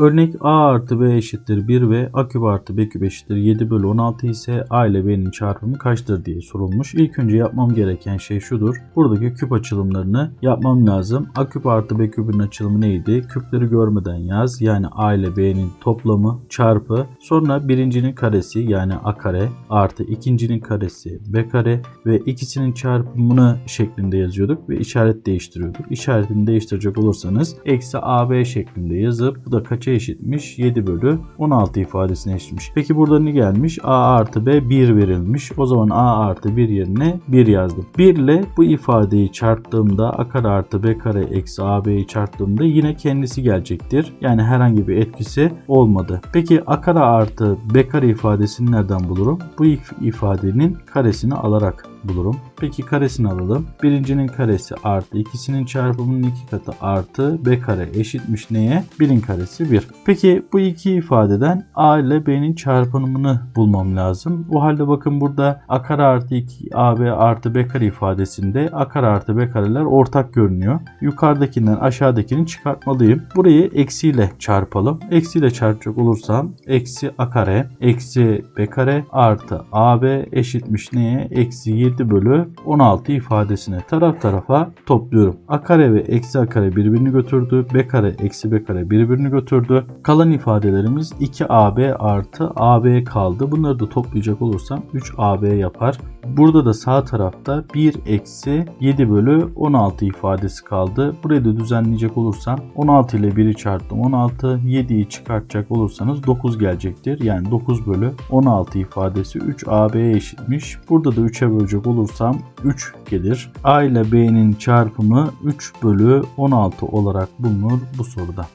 Örnek A artı B eşittir 1 ve A küp artı B küp eşittir 7 bölü 16 ise A ile B'nin çarpımı kaçtır diye sorulmuş. İlk önce yapmam gereken şey şudur. Buradaki küp açılımlarını yapmam lazım. A küp artı B küpün açılımı neydi? Küpleri görmeden yaz. Yani A ile B'nin toplamı çarpı. Sonra birincinin karesi yani A kare artı ikincinin karesi B kare ve ikisinin çarpımını şeklinde yazıyorduk ve işaret değiştiriyorduk. İşaretini değiştirecek olursanız eksi AB şeklinde yazıp bu da kaça eşitmiş? 7 bölü 16 ifadesine eşitmiş. Peki burada ne gelmiş? A artı B 1 verilmiş. O zaman A artı 1 yerine 1 yazdım. 1 ile bu ifadeyi çarptığımda A kare artı B kare eksi AB'yi çarptığımda yine kendisi gelecektir. Yani herhangi bir etkisi olmadı. Peki A kare artı B kare ifadesini nereden bulurum? Bu if- ifadenin karesini alarak bulurum. Peki karesini alalım. Birincinin karesi artı ikisinin çarpımının iki katı artı b kare eşitmiş neye? 1'in karesi 1. Peki bu iki ifadeden a ile b'nin çarpımını bulmam lazım. O halde bakın burada a kare artı 2 ab artı b kare ifadesinde a kare artı b kareler ortak görünüyor. Yukarıdakinden aşağıdakini çıkartmalıyım. Burayı eksiyle çarpalım. Eksiyle çarpacak olursam eksi a kare eksi b kare artı ab eşitmiş neye? Eksi 7 bölü 16 ifadesine taraf tarafa topluyorum. A kare ve eksi a kare birbirini götürdü. B kare eksi b kare birbirini götürdü. Kalan ifadelerimiz 2ab artı ab kaldı. Bunları da toplayacak olursam 3ab yapar. Burada da sağ tarafta 1 eksi 7 bölü 16 ifadesi kaldı. Burayı da düzenleyecek olursam 16 ile 1'i çarptım 16. 7'yi çıkartacak olursanız 9 gelecektir. Yani 9 bölü 16 ifadesi 3AB'ye eşitmiş. Burada da 3'e bölecek olursam 3 gelir. A ile B'nin çarpımı 3 bölü 16 olarak bulunur bu soruda.